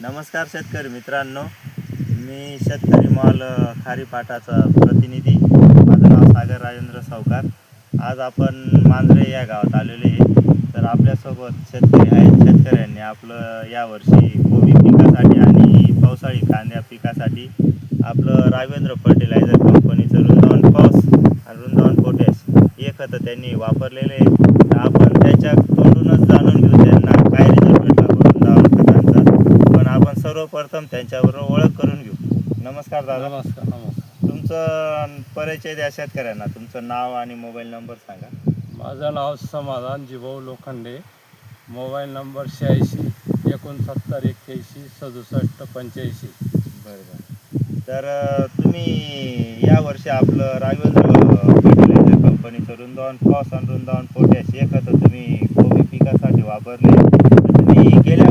नमस्कार शेतकरी मित्रांनो. मी शेतकरी मॉल खारीपाटाचा प्रतिनिधी. माझं नाव सागर राजेंद्र सावकार. आज आपण मांजरे या गावात आलेले आहे. तर आपल्यासोबत शेतकरी आहेत शेतकऱ्यांनी आपलं यावर्षी कोबी पिकासाठी आणि पावसाळी कांद्या पिकासाठी आपलं राघवेंद्र फर्टिलायझर कंपनीचं वृंदावन पाऊस आणि वृंदावन पोटॅश हे खतं त्यांनी वापरलेले आहे तर आपण त्याच्या तोंडूनच जाणून घेऊ त्यांना काय रिझल्ट भेटला बा वृंदावन खतांचा पण आपण सर्वप्रथम त्यांच्याबरोबर ओळख करून घेऊ. नमस्कार दादा. नमस्कार नमस्कार. तुमचं परिचय द्या शेतकऱ्यांना. तुमचं नाव आणि मोबाईल नंबर सांगा. माझं नाव समाधान जिभाऊ लोखंडे. मोबाईल नंबर शहाऐंशी एकोणसत्तर एक्क्याऐंशी सदुसष्ट पंच्याऐंशी. बरं बरं. तर तुम्ही यावर्षी आपलं राघवेंद्र फर्टिलायझर कंपनीचं वृंदावन फॉस आणि वृंदावन पोटॅश खतं तुम्ही कोबी पिकासाठी वापरले. तुम्ही गेल्या वर्षी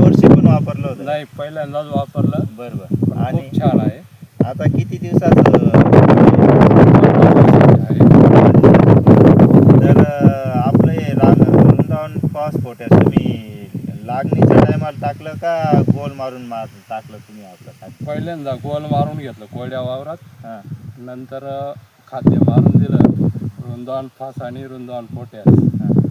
वापरलं होतं. नाही पहिल्यांदाच वापरलं. बरं पण बरं आणि छान आहे. आता किती दिवसाचं आहे. तर आपलं हे रान वृंदावन फॉस पोटॅश तुम्ही लागणीच्या टायमाला टाकलं का गोल मारून मार टाकलं तुम्ही आपलं पहिल्यांदा गोल मारून घेतलं कोरड्या वावरात. हां. नंतर खाद्य मारून दिलं. रुंदावन फास आणि रुंदावन पोट्यास हां.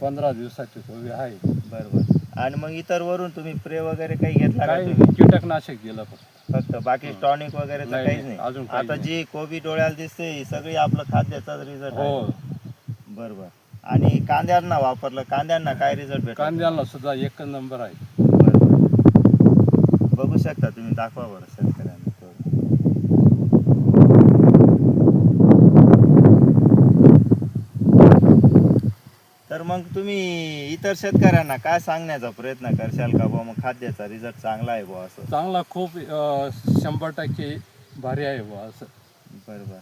पंधरा दिवसाची कोबी आहे. बरं बरं आणि मग इतर वरून तुम्ही प्रे वगैरे काही घेतला का काही तुम्ही? कीटकनाशक दिलं फक्त. फक्त बाकी टॉनिक वगैरे तर नाही, काहीच नाही, अजून आता नाही. जी कोबी डोळ्याला दिसते ही सगळी आपलं खाद्याचाच रिझल्ट हो आहे. बरं बरं आणि कांद्यांना वापरलं कांद्यांना काय रिझल्ट भेटला? कांद्याला सुद्धा एकच नंबर आहे. बघू शकता तुम्ही दाखवा बरं शेतकऱ्यांना थोडं. तर मग तुम्ही इतर शेतकऱ्यांना काय सांगण्याचा प्रयत्न करशाल का बुवा? मग खाद्याचा रिझल्ट चांगला आहे बुवा असं? चांगला खूप अ, शंभर टक्के भारी आहे बुवा असं. बरं बरं.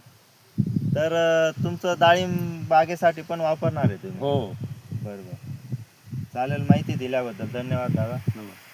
तर अं, तुमचं डाळिंब बागेसाठी पण वापरणार आहे तुम्ही? हो. बरं बरं. चालेल माहिती दिल्याबद्दल धन्यवाद दादा. नमस्कार.